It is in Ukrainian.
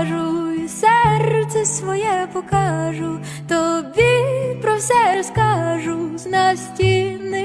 скажу, і серце своє покажу, тобі про все розкажу з настіни.